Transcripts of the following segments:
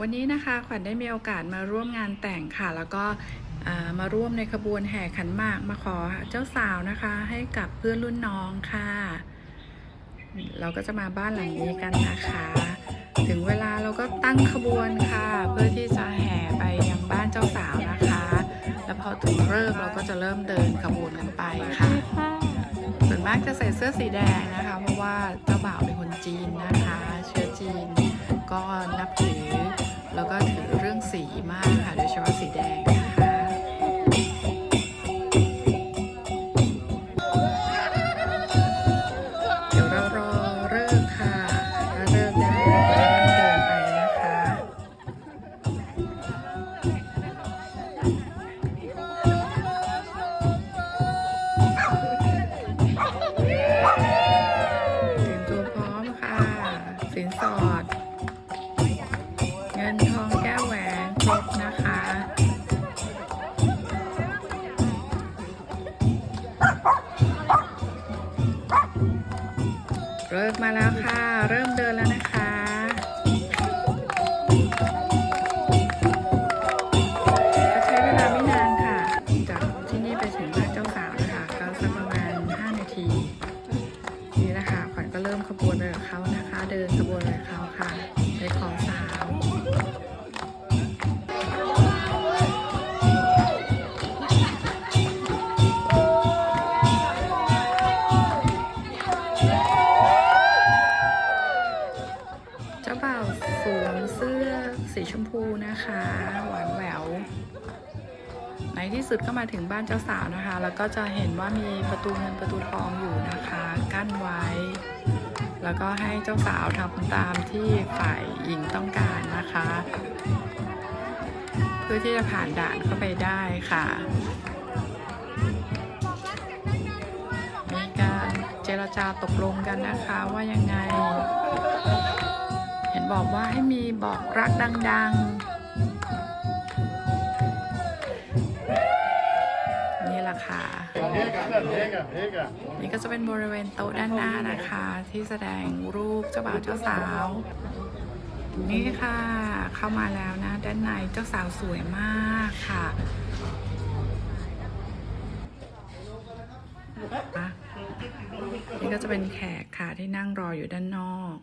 วันนี้นะคะขวัญได้มีโอกาสมาร่วมงานแต่งค่ะ แล้วก็มาร่วมในขบวนแห่ขันหมากมาขอเจ้าสาวนะคะ ให้กับเพื่อนรุ่นน้องค่ะ เราก็จะมาบ้านหลังนี้กันนะคะ ถึงเวลาเราก็ตั้งขบวนค่ะ เพื่อที่จะแห่ไปยังบ้านเจ้าสาวนะคะ แล้วพอถึงเลิกษ์เราก็จะเริ่มเดินขบวนกันไปค่ะ ส่วนมากจะใส่เสื้อสีแดงนะคะ เพราะว่าเจ้าบ่าวเป็นคนจีนนะคะ เชื้อจีนก็นับถือ เริ่มมาแล้วค่ะ เริ่มเดินแล้วนะคะจะใช้เวลาไม่นานค่ะ จากที่นี่ไปถึงบ้านเจ้าสาวนะคะก็สักประมาณ 5 นาที นี่นะคะขวัญก็เริ่มขบวนไปกับเขานะคะ เดินขบวนไปกับเขาค่ะ จ้าบ่าวสวมเสื้อสีชมพูนะคะ หวานแหววในที่สุดก็มาถึงบ้านเจ้าสาวนะคะ แล้วก็จะเห็นว่ามีประตูเงินประตูทองอยู่นะคะ กั้นไว้ แล้วก็ให้เจ้าสาวทำตามที่ฝ่ายหญิงต้องการนะคะ เพื่อที่จะผ่านด่านเข้าไปได้ค่ะมีการเจรจาตกลงกันนะคะว่ายังไง เห็นบอกว่าให้มีบอกรักดัง ๆ นี่แหละค่ะ นี่ก็จะเป็นบริเวณโต๊ะด้านหน้านะคะ ที่แสดงรูปเจ้าบ่าวเจ้าสาว นี่ค่ะ เข้ามาแล้วนะ ด้านในเจ้าสาวสวยมากค่ะนี่ก็จะเป็นแขกค่ะที่นั่งรออยู่ด้านนอก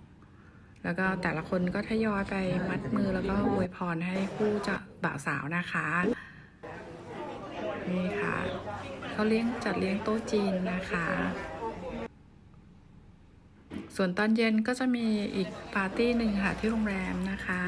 แล้วก็แต่ละคนก็ทยอยไปมัดมือแล้วก็อวยพรให้คู่จะบ่าวสาวนะคะ นี่ค่ะเขาเลี้ยงจัดเลี้ยงโต๊ะจีนนะคะ ส่วนตอนเย็นก็จะมีอีกปาร์ตี้หนึ่งค่ะที่โรงแรมนะคะ